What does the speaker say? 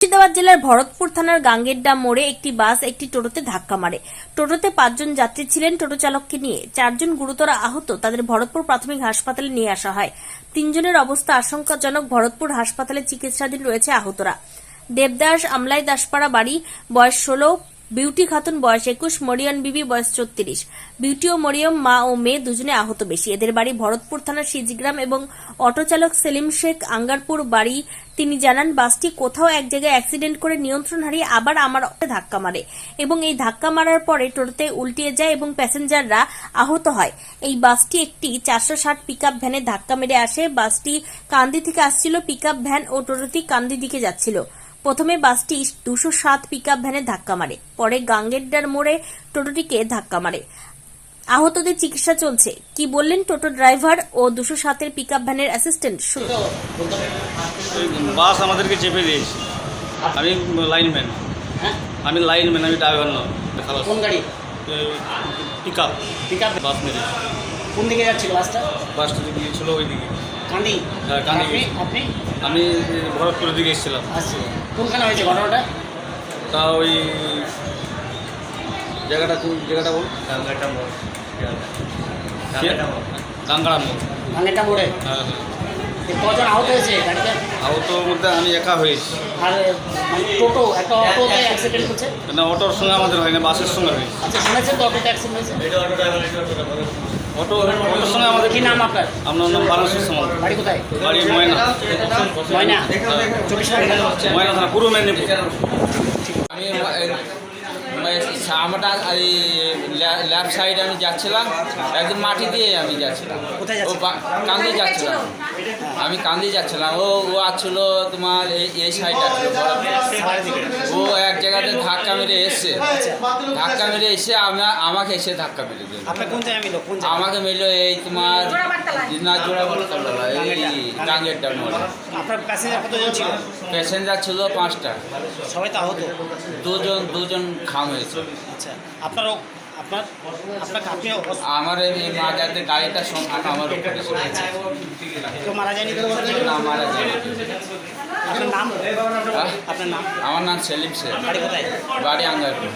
মুর্শিদাবাদ জেলার ভরতপুর থানার গাঙ্গেরডাম মোড়ে একটি বাস একটি টোটোতে ধাক্কা মারে। টোটোতে পাঁচজন যাত্রী ছিলেন, টোটো চালককে নিয়ে। চারজন গুরুতর আহত, তাদের ভরতপুর প্রাথমিক হাসপাতালে নিয়ে আসা হয়। তিনজনের অবস্থা আশঙ্কাজনক, ভরতপুর হাসপাতালে চিকিৎসাধীন রয়েছে আহতরা। দেবদাস আমলাই দাসপাড়া বাড়ি, বয়স ষোলো বিউটি খাতুন বয়স একুশ মরিয়ন বিবি বয়স চৌত্রিশ। বিউটি ও মরিয়ম মা ও মেয়ে দুজনে আহত বেশি। এদের বাড়ি ভরতপুর থানার সিজিগ্রাম এবং অটো চালক সেলিম শেখ আঙ্গারপুর বাড়ি। তিনি জানান, বাসটি কোথাও এক জায়গায় অ্যাক্সিডেন্ট করে নিয়ন্ত্রণ হারিয়ে আবার আমার ধাক্কা মারে এবং এই ধাক্কা মারার পরে টোটোতে উল্টিয়ে যায় এবং প্যাসেঞ্জাররা আহত হয়। এই বাসটি একটি চারশো ষাট পিক ভ্যানে ধাক্কা মেরে আসে। বাসটি কান্দি থেকে আসছিল পিক ভ্যান ও টোটোটি কান্দি দিকে যাচ্ছিল। প্রথমে বাসটি দুশো সাত পিক ভ্যানে ধাক্কা মারে পরে গাঙ্গেরডার মোড়ে টোটোটিকে ধাক্কা মারে। আহতদের চিকিৎসা চলছে। কি বললেন টোটো ড্রাইভার ও দুশো সাতের পিক ভ্যানের অ্যাসিস্ট্যান্ট শুনুন। বাস আমাদেরকে চেপে দিয়েছে। আমি লাইনম্যান হ্যাঁ? আমি লাইনম্যান আমি ড্রাইভার নয়। কোন গাড়ি? Pick up pick up bus মেরে। কোন দিকে যাচ্ছিল বাসটা? বাসটা গিয়েছিল ওই দিকে কান্দি হ্যাঁ, কান্দি আপনি। আমি ভরতপুরের দিকে এসেছিলাম আসছি কোনখানে হয়েছে ঘটনাটা? তা ওই জায়গাটা কোন জায়গাটা বল কাঙ্গাড়া মোড়। ভাঙেটা মোড়ে। হ্যাঁ হ্যাঁ। এ কজন আহত হয়েছে গাড়িতে? আহতর মধ্যে আমি একা হয়েছি। আর মানে টোটো একটা অটোতে অ্যাক্সিডেন্ট হচ্ছে না অটোর সঙ্গে আমাদের হয় না বাসের সঙ্গে হয়েছে। আচ্ছা শুনেছেন তো অটোতে অ্যাক্সিডেন্ট হয়েছে? অটো অটোর সঙ্গে আমাদের কি নাম আপনার? আপনার নাম বারাণসী সমাজ। বাড়ি কোথায়? বাড়ি ময়না। ময়না। চব্বিশ ময়না থানা পূর্ব মেদিনীপুর। আমি আমরা এই লেফট সাইডে আমি যাচ্ছিলাম একদম মাটি দিয়ে আমি যাচ্ছিলাম। কোথায় ও বা- কান্দি যাচ্ছিলাম। আমি কান্দি যাচ্ছিলাম। ও ও আছিল তোমার এই এই সাইডে দিকে ও এক জায়গাতে ধাক্কা মেরে এসছে। ধাক্কা মেরে এসে আমা- আমাকে এসে ধাক্কা মেরে দিল। আমাকে মিললো এই তোমার না জোড়া এই গাঙ্গের ডান প্যাসেঞ্জার ছিল? পাঁচটা। সবাই তো আহত? দুজন দুজন খাম হয়েছে। আচ্ছা। আপনার আপনার আপনি আমার এই মা যাতে গাড়িটা সম্পূর্ণ আমার উপরে ছিল। কেউ মারা যায়নি না মারা যায় আপনার নাম হ্যাঁ? আপনার নাম? আমার নাম সেলিম শেখ। বাড়ি কোথায়? বাড়ি আঙ্গারপুর।